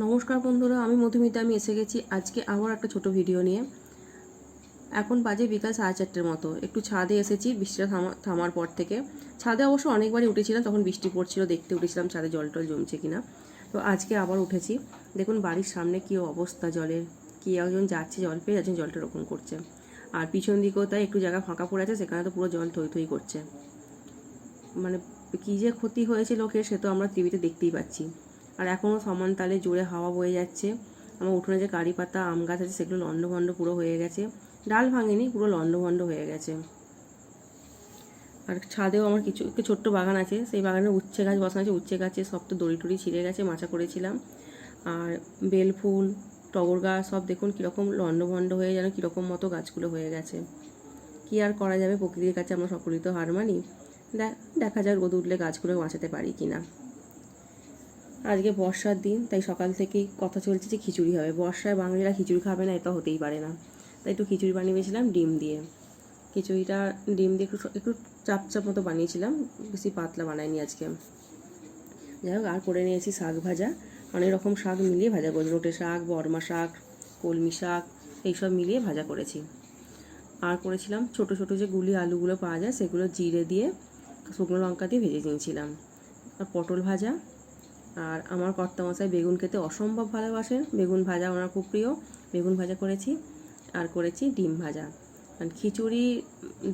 নমস্কার বন্ধুরা, আমি মধুমিতা, আমি এসে গেছি আজকে আবার একটা ছোট ভিডিও নিয়ে। এখন বাজে বিকাল সাড়ে চারটের মতো। একটু ছাদে এসেছি, বৃষ্টিটা থামা, থামার পর থেকে। ছাদে অবশ্য অনেকবারই উঠেছিলাম, তখন বৃষ্টি পড়ছিল, দেখতে উঠেছিলাম ছাদে জল টল জমছে কিনা। তো আজকে আবার উঠেছি। দেখুন বাড়ির সামনে কী অবস্থা জলের, কি একজন যাচ্ছে জল পেয়ে একজন জলটা রোপণ করছে। আর পিছন দিকেও তাই একটু জায়গা ফাঁকা পড়ে আছে, সেখানে তো পুরো জল থই থই করছে। মানে কী যে ক্ষতি হয়েছে লোকের, সে তো আমরা টিভিতে দেখতেই পাচ্ছি। আর এখনও সমান তালে জোরে হাওয়া বয়ে যাচ্ছে। আমার উঠোনে যে কারি পাতা, আম গাছ আছে, সেগুলো লণ্ডভণ্ড পুরো হয়ে গেছে। ডাল ভাঙেনি, পুরো লণ্ডভণ্ড হয়ে গেছে। আর ছাদেও আমার কিছু, একটু ছোট্ট বাগান আছে, সেই বাগানে উচ্ছে গাছ বসানো আছে, উচ্ছে গাছে সব তো দড়ি টড়ি ছিঁড়ে গেছে, মাচা করেছিলাম। আর বেল ফুল, টগর গাছ, সব দেখুন কীরকম লণ্ডভণ্ড হয়ে যেন কীরকম মতো গাছগুলো হয়ে গেছে। কী আর করা যাবে? প্রকৃতির কাছে আমরা সকলেই তো হার মানি। দেখা যাক রোদ উঠলে গাছগুলো বাঁচাতে পারি কি না আজকে বর্ষার দিন, তাই সকাল থেকেই কথা চলছে যে খিচুড়ি হবে। বর্ষায় বাঙালিরা খিচুড়ি খাবে না, এটা হতেই পারে না। তাই একটু খিচুড়ি বানিয়ে দিয়েছিলাম ডিম দিয়ে। খিচুড়িটা ডিম দিয়ে একটু একটু চাপ চাপ মতো বানিয়েছিলাম, বেশি পাতলা বানাইনি আজকে। যাই হোক, আর করে নিয়েছি শাক ভাজা। অনেক রকম শাক মিলিয়ে ভাজা করেছি। লোটে শাক, বর্মা শাক, কলমি শাক, এইসব মিলিয়ে ভাজা করেছি। আর করেছিলাম ছোট ছোট যে গুলি আলুগুলো পাওয়া যায়, সেগুলো জিরে দিয়ে শুকনো লঙ্কা দিয়ে ভেজে নিয়েছিলাম। আর পটল ভাজা আর আমার কর্তামশাই বেগুন খেতে অসম্ভব ভালোবাসেন। বেগুন ভাজা ওনার খুব প্রিয়। বেগুন ভাজা করেছি আর করেছি ডিম ভাজা। খিচুড়ি,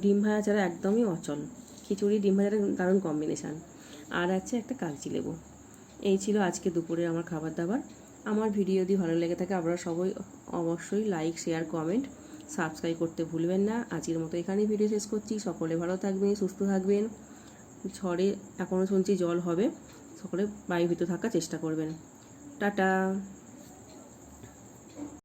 ডিম ভাজা ছাড়া একদমই অচল। খিচুড়ি, ডিম ভাজাটা দারুণ কম্বিনেশান আর আছে একটা কাগজি লেবু। এই ছিল আজকে দুপুরে আমার খাবার দাবার। আমার ভিডিও যদি ভালো লেগে থাকে আপনারা সবাই অবশ্যই লাইক শেয়ার কমেন্ট সাবস্ক্রাইব করতে ভুলবেন না। আজকের মতো এখানেই ভিডিও শেষ করছি। সকলে ভালো থাকবেন, সুস্থ থাকবেন। ঝড়ে এখনও শুনছি জল হবে। সকলে বাড়ির থাকার চেষ্টা করবেন। টাটা।